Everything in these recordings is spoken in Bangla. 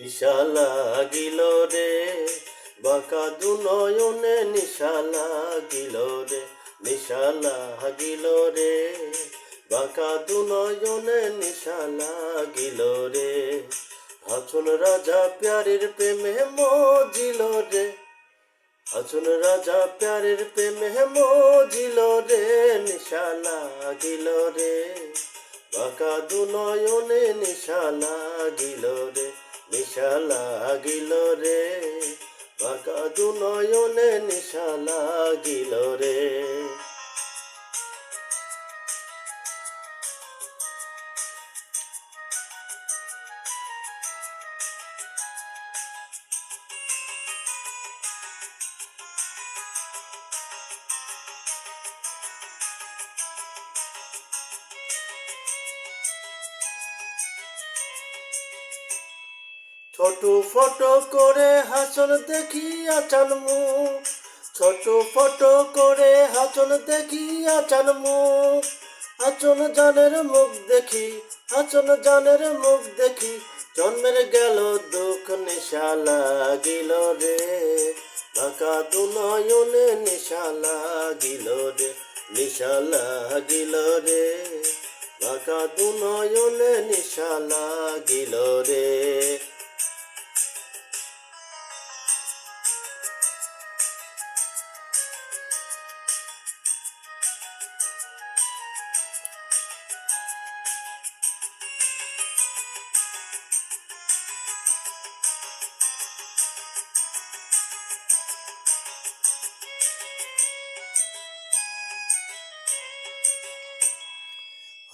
নিশা লাগিল রে, বাঁকা দু নয়নে নিশা লাগিল রে, নিশা লাগিল রে, বাঁকা দু নয়নে নিশা লাগিল রে। হাসন রাজা প্যারের প্রেমে মজিল রে। হাসন রাজা প্যারের প্রেমে মজিল রে, নিশা লাগিল রে। বাঁকা দু নয়নে নিশা লাগিল রে, নিশা লাগিল রে। বাঁকা দু নয়নে নিশা লাগিল রে। ছোট ফটো করে হাসন দেখি আচান মুখ ছোট ফটো করে হাসন দেখি আচান মুখ আচন জানের মুখ দেখি আচন জানের মুখ দেখি। জন্মের গেল দুঃখ নিশা লাগিল রে। বাঁকা দু নয়নে নিশা লাগিল রে, নিশা লাগিল রে। বাঁকা দু নয়নে নিশা লাগিল রে।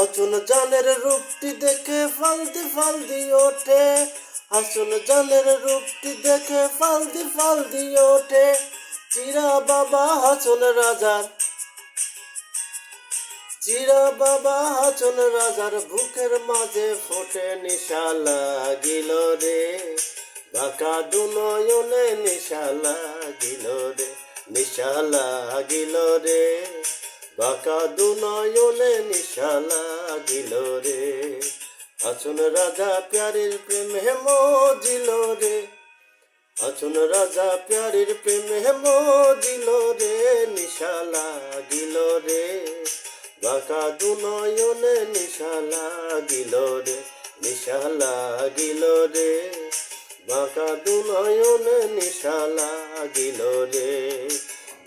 হাসুন জানের রূপটি দেখে ফালদি ফালদি ওঠে। হাসুন জানের রূপটি দেখে ফালদি ফালদি ওঠে। চিরা বাবা হাসুন রাজার চিরা বাবা হাসুন রাজার বুকের মাঝে ফোটে নিশা লাগিল রে। বাঁকা দু নয়নে নিশা লাগিল রে, নিশা লাগিল রে। বাঁকা দু নয়নে নিশা লাগিল রে। হাসুন রাজা প্যারের প্রেমে মজিল রে। হাসুন রাজা প্যারের প্রেমে মজিল রে নিশা লাগিল রে। বাঁকা দু নয়নে নিশা লাগিল রে নিশা লাগিল রে। বাঁকা দু নয়নে নিশা লাগিল রে।